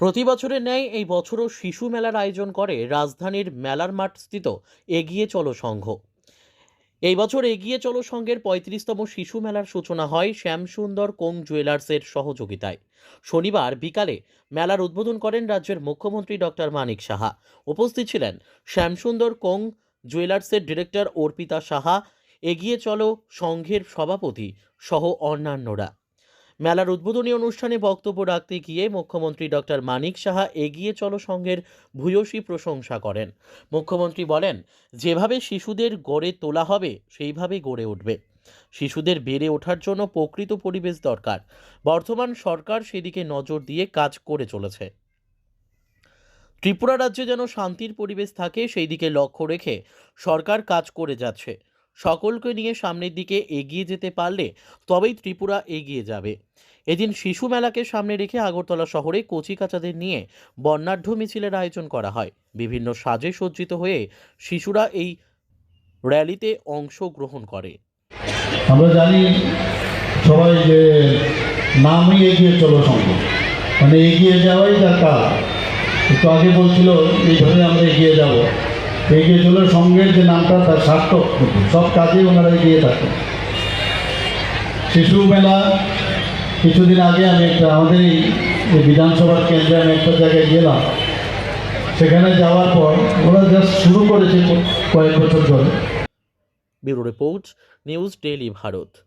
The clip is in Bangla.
প্রতি বছরের ন্যায় এই বছরও শিশু মেলার আয়োজন করে রাজধানীর মেলার মাঠ স্থিত এগিয়ে চলো সংঘ। এই বছর এগিয়ে চলো সংঘের পঁয়ত্রিশতম শিশু মেলার সূচনা হয় শ্যামসুন্দর কোং জুয়েলার্সের সহযোগিতায়। শনিবার বিকালে মেলার উদ্বোধন করেন রাজ্যের মুখ্যমন্ত্রী ডক্টর মানিক সাহা। উপস্থিত ছিলেন শ্যামসুন্দর কোং জুয়েলার্সের ডিরেক্টর অর্পিতা সাহা। এগিয়ে চলো সংঘের সভাপতি সহ অন্যান্যরা। মেলার উদ্বোধনী অনুষ্ঠানে বক্তব্য রাখতে গিয়ে মুখ্যমন্ত্রী ডক্টর মানিক সাহা এগিয়ে চলো সংঘের ভূয়সী প্রশংসা করেন। মুখ্যমন্ত্রী বলেন, যেভাবে শিশুদের গড়ে তোলা হবে, সেইভাবে গড়ে উঠবে। শিশুদের বেড়ে ওঠার জন্য প্রকৃত পরিবেশ দরকার। বর্তমান সরকার সেদিকে নজর দিয়ে কাজ করে চলেছে। ত্রিপুরা রাজ্যে যেন শান্তির পরিবেশ থাকে সেই দিকে লক্ষ্য রেখে সরকার কাজ করে যাচ্ছে। সকলকে নিয়ে সামনের দিকে এগিয়ে যেতে পারলে তবেই ত্রিপুরা এগিয়ে যাবে। এদিন শিশু মেলাকে সামনে রেখে আগরতলা শহরে কচিকাচাদের নিয়ে বর্ণাঢ্য মিছিলের আয়োজন করা হয়। বিভিন্ন সাজে সজ্জিত হয়ে শিশুরা এই র্যালিতে অংশগ্রহণ করে। আমরা জানি সবাই যে নামই এগিয়ে চলো সম্ভব মানে এগিয়ে যাওয়াই তার কাজ। একটু আগে বলছিল এইভাবে আমরা এগিয়ে যাব। এগিয়ে চলো সঙ্গের যে নামটা, তার সার্থক সব কাজেই ওনারা এগিয়ে থাকেন। শিশু মেলা, কিছুদিন আগে আমি একটা, আমাদের এই বিধানসভার কেন্দ্রে আমি একটা জায়গায় গেলাম। সেখানে যাওয়ার পর ওরা জাস্ট শুরু করেছে কয়েক বছর ধরে। Bureau report, news daily Bharat.